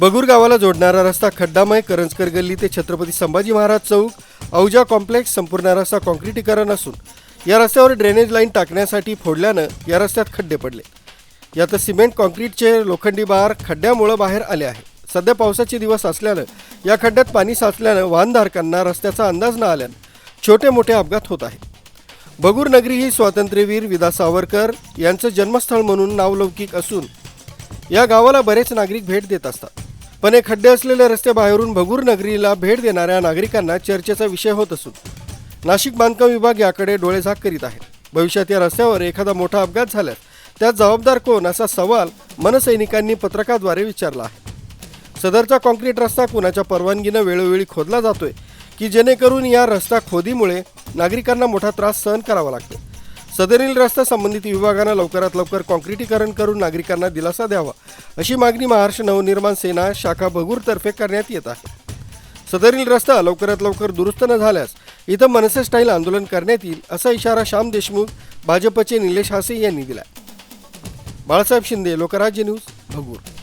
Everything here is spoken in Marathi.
बगूर गावाला जोडणारा रस्ता खड्डामय करंजकर गल्ली ते छत्रपती संभाजी महाराज चौक औजा कॉम्प्लेक्स संपूर्ण रस्ता काँक्रिटीकरण असून या रस्त्यावर ड्रेनेज लाईन टाकण्यासाठी फोडल्यानं या रस्त्यात खड्डे पडले. यात सिमेंट कॉन्क्रीटचे लोखंडी बार खड्ड्यामुळं बाहेर आले आहे. सध्या पावसाचे दिवस असल्यानं या खड्ड्यात पाणी साचल्यानं वाहनधारकांना रस्त्याचा अंदाज न आल्यानं छोटे मोठे अपघात होत आहेत. बगूर नगरी ही स्वातंत्र्यवीर विदा सावरकर यांचं जन्मस्थळ म्हणून नावलौकिक असून या गावाला बरेच नागरिक भेट देत असतात. पण हे खड्डे असलेले रस्ते बाहेरून भगूर नगरीला भेट देणाऱ्या नागरिकांना चर्चेचा विषय होत असून नाशिक बांधकाम विभाग याकडे डोळेझाक करीत आहे. भविष्यात या रस्त्यावर एखादा मोठा अपघात झाल्यास त्यात जबाबदार कोण असा सवाल मनसैनिकांनी पत्रकाद्वारे विचारला आहे. सदरचा कॉन्क्रीट रस्ता कुणाच्या परवानगीनं वेळोवेळी खोदला जातोय की जेणेकरून या रस्ता खोदीमुळे नागरिकांना मोठा त्रास सहन करावा लागतो. सदरील रस्ता संबंधित विभागानं लवकरात लवकर कॉन्क्रिटीकरण करून नागरिकांना दिलासा द्यावा अशी मागणी महाराष्ट्र नवनिर्माण सेना शाखा भगूरतर्फे करण्यात येत आहे. सदरील रस्ता लवकरात लवकर दुरुस्त न झाल्यास इथं मनसे स्टाईल आंदोलन करण्यात येईल असा इशारा श्याम देशमुख भाजपचे निलेश हासे यांनी दिला बाळासाहेब शिंदे लोकराज्य न्यूज भगूर.